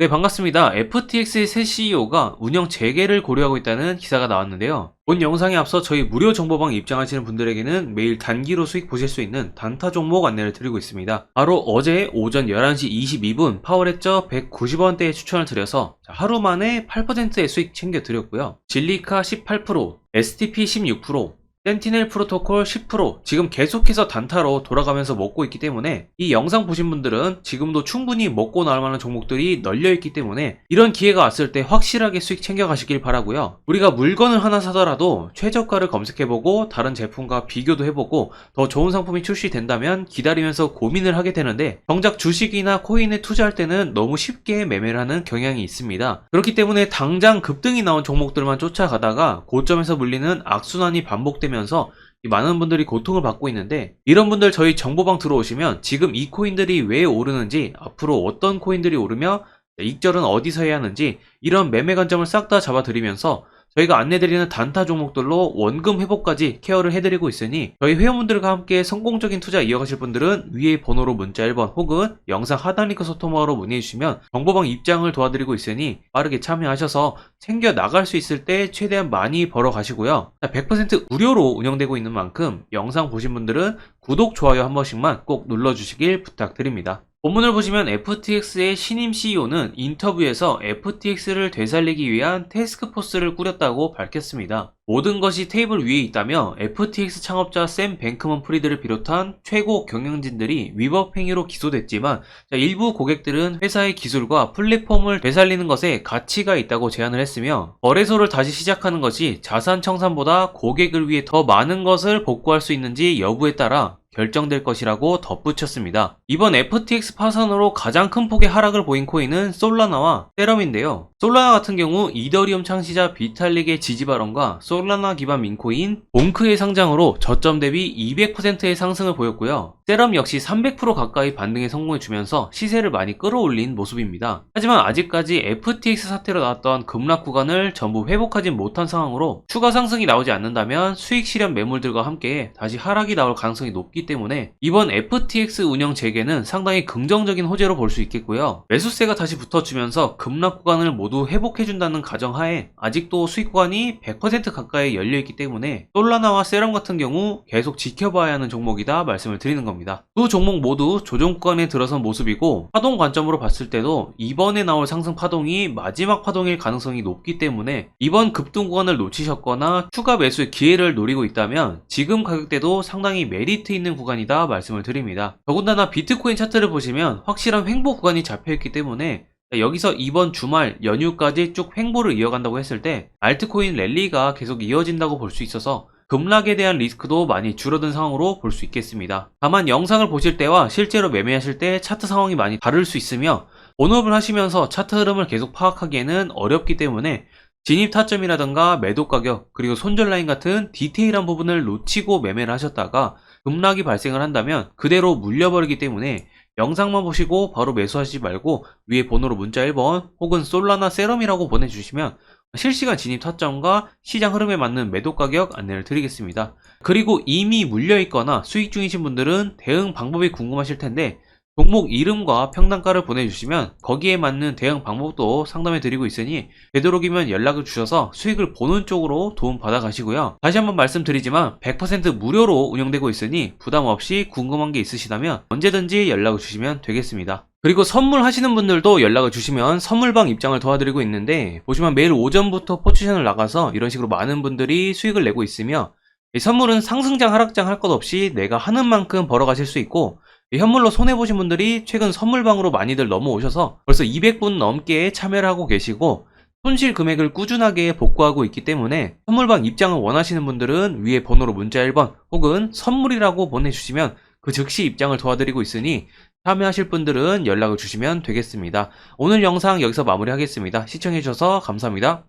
네, 반갑습니다. FTX의 새 CEO가 운영 재개를 고려하고 있다는 기사가 나왔는데요. 본 영상에 앞서 저희 무료 정보방 입장하시는 분들에게는 매일 단기로 수익 보실 수 있는 단타 종목 안내를 드리고 있습니다. 바로 어제 오전 11시 22분 파워레저 190원대에 추천을 드려서 자, 하루 만에 8%의 수익 챙겨 드렸고요. 진리카 18%, STP 16%, 센티넬 프로토콜 10% 지금 계속해서 단타로 돌아가면서 먹고 있기 때문에 이 영상 보신 분들은 지금도 충분히 먹고 나올 만한 종목들이 널려 있기 때문에 이런 기회가 왔을 때 확실하게 수익 챙겨 가시길 바라고요. 우리가 물건을 하나 사더라도 최저가를 검색해보고 다른 제품과 비교도 해보고 더 좋은 상품이 출시된다면 기다리면서 고민을 하게 되는데 정작 주식이나 코인에 투자할 때는 너무 쉽게 매매를 하는 경향이 있습니다. 그렇기 때문에 당장 급등이 나온 종목들만 쫓아가다가 고점에서 물리는 악순환이 반복 되면서 이 많은 분들이 고통을 받고 있는데 이런 분들 저희 정보방 들어오시면 지금 이 코인들이 왜 오르는지 앞으로 어떤 코인들이 오르며 익절은 어디서 해야 하는지 이런 매매 관점을 싹 다 잡아드리면서 저희가 안내드리는 단타 종목들로 원금 회복까지 케어를 해드리고 있으니 저희 회원분들과 함께 성공적인 투자 이어가실 분들은 위에 번호로 문자 1번 혹은 영상 하단 링크 소통화로 문의해주시면 정보방 입장을 도와드리고 있으니 빠르게 참여하셔서 챙겨 나갈 수 있을 때 최대한 많이 벌어 가시고요. 100% 무료로 운영되고 있는 만큼 영상 보신 분들은 구독, 좋아요 한 번씩만 꼭 눌러주시길 부탁드립니다. 본문을 보시면 FTX의 신임 CEO는 인터뷰에서 FTX를 되살리기 위한 테스크포스를 꾸렸다고 밝혔습니다. 모든 것이 테이블 위에 있다며 FTX 창업자 샘 뱅크먼 프리드를 비롯한 최고 경영진들이 위법 행위로 기소됐지만 자, 일부 고객들은 회사의 기술과 플랫폼을 되살리는 것에 가치가 있다고 제안을 했으며 거래소를 다시 시작하는 것이 자산 청산보다 고객을 위해 더 많은 것을 복구할 수 있는지 여부에 따라 결정될 것이라고 덧붙였습니다. 이번 FTX 파산으로 가장 큰 폭의 하락을 보인 코인은 솔라나와 세럼인데요. 솔라나 같은 경우 이더리움 창시자 비탈릭의 지지 발언과 솔라나 기반 민코인 봉크의 상장으로 저점 대비 200%의 상승을 보였고요. 세럼 역시 300% 가까이 반등에 성공해주면서 시세를 많이 끌어올린 모습입니다. 하지만 아직까지 FTX 사태로 나왔던 급락 구간을 전부 회복하지 못한 상황으로 추가 상승이 나오지 않는다면 수익 실현 매물들과 함께 다시 하락이 나올 가능성이 높기 때문에 이번 FTX 운영 재개는 상당히 긍정적인 호재로 볼 수 있겠고요. 매수세가 다시 붙어주면서 급락 구간을 모두 회복해준다는 가정하에 아직도 수익 구간이 100% 가까이 열려있기 때문에 솔라나와 세럼 같은 경우 계속 지켜봐야 하는 종목이다 말씀을 드리는 겁니다. 두 종목 모두 조정 구간에 들어선 모습이고 파동 관점으로 봤을 때도 이번에 나올 상승 파동이 마지막 파동일 가능성이 높기 때문에 이번 급등 구간을 놓치셨거나 추가 매수의 기회를 노리고 있다면 지금 가격대도 상당히 메리트 있는 구간이다 말씀을 드립니다. 더군다나 비트코인 차트를 보시면 확실한 횡보 구간이 잡혀있기 때문에 여기서 이번 주말 연휴까지 쭉 횡보를 이어간다고 했을 때 알트코인 랠리가 계속 이어진다고 볼 수 있어서 급락에 대한 리스크도 많이 줄어든 상황으로 볼 수 있겠습니다. 다만 영상을 보실 때와 실제로 매매하실 때 차트 상황이 많이 다를 수 있으며 본업을 하시면서 차트 흐름을 계속 파악하기에는 어렵기 때문에 진입 타점이라던가 매도 가격 그리고 손절 라인 같은 디테일한 부분을 놓치고 매매를 하셨다가 급락이 발생을 한다면 그대로 물려버리기 때문에 영상만 보시고 바로 매수하시지 말고 위에 번호로 문자 1번 혹은 솔라나 세럼이라고 보내주시면 실시간 진입 타점과 시장 흐름에 맞는 매도 가격 안내를 드리겠습니다. 그리고 이미 물려있거나 수익 중이신 분들은 대응 방법이 궁금하실 텐데 종목 이름과 평단가를 보내주시면 거기에 맞는 대응 방법도 상담해 드리고 있으니 되도록이면 연락을 주셔서 수익을 보는 쪽으로 도움 받아 가시고요. 다시 한번 말씀드리지만 100% 무료로 운영되고 있으니 부담 없이 궁금한 게 있으시다면 언제든지 연락을 주시면 되겠습니다. 그리고 선물 하시는 분들도 연락을 주시면 선물방 입장을 도와드리고 있는데 보시면 매일 오전부터 포지션을 나가서 이런 식으로 많은 분들이 수익을 내고 있으며 이 선물은 상승장 하락장 할 것 없이 내가 하는 만큼 벌어 가실 수 있고 이 현물로 손해보신 분들이 최근 선물방으로 많이들 넘어오셔서 벌써 200분 넘게 참여를 하고 계시고 손실 금액을 꾸준하게 복구하고 있기 때문에 선물방 입장을 원하시는 분들은 위에 번호로 문자 1번 혹은 선물이라고 보내주시면 그 즉시 입장을 도와드리고 있으니 참여하실 분들은 연락을 주시면 되겠습니다. 오늘 영상 여기서 마무리하겠습니다. 시청해주셔서 감사합니다.